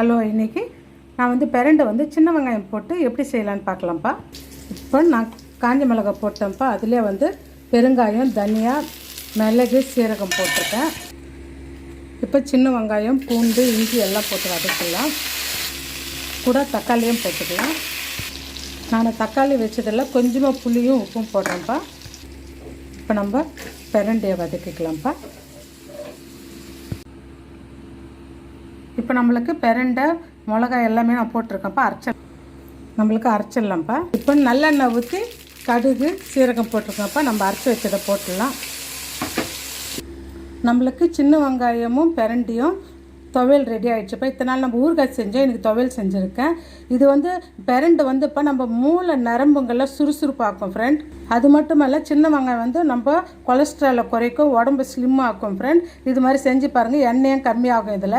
Hello இன்னைக்கு நான் வந்து பிரண்டை வந்து சின்ன வெங்காயம் போட்டு எப்படி செய்யலான்னு பார்க்கலாம்ப்பா. இப்போ நான் காஞ்ச மிளகாய் போட்டேன்ப்பா. அதிலே வந்து பெருங்காயம் தனியா மிளகு சீரகம் போட்டிருக்கேன். இப்போ சின்ன வெங்காயம் பூண்டு இஞ்சி எல்லாம் போட்டு வதக்கலாம் கூட தக்காளியும் போட்டுக்கலாம். நான் தக்காளி வச்சதில் கொஞ்சமாக புளியும் உப்பும் போடுறேன்ப்பா. இப்போ நம்ம பிரண்டையை வதக்கிக்கலாம்ப்பா. இப்போ நம்மளுக்கு பெரண்டை மிளகாய் எல்லாமே நான் போட்டிருக்கேன்ப்பா அரைச்ச நம்மளுக்கு அரைச்சிடலாம்ப்பா இப்போ நல்லெண்ணெய் ஊற்றி கடுகு சீரகம் போட்டிருக்கோம்ப்பா நம்ம அரைச்சி வச்சதை போட்டுடலாம். நம்மளுக்கு சின்ன வெங்காயமும் பெரண்டியும் துவையல் ரெடி ஆகிடுச்சுப்பா இத்தனை நாள் நம்ம ஊறுகாய் செஞ்சோம் எனக்கு துவையல் செஞ்சுருக்கேன். இது வந்து பெரண்டு வந்து இப்போ நம்ம மூளை நரம்புங்களில் சுறுசுறுப்பாக்கும் ஃப்ரெண்ட் அது மட்டும் இல்லை சின்ன வெங்காயம் வந்து நம்ம கொலஸ்ட்ராலை குறைக்கும் உடம்பு ஸ்லிம் ஆக்கும் ஃப்ரெண்ட் இது மாதிரி செஞ்சு பாருங்கள் எண்ணெயும் கம்மியாகும் இதில்.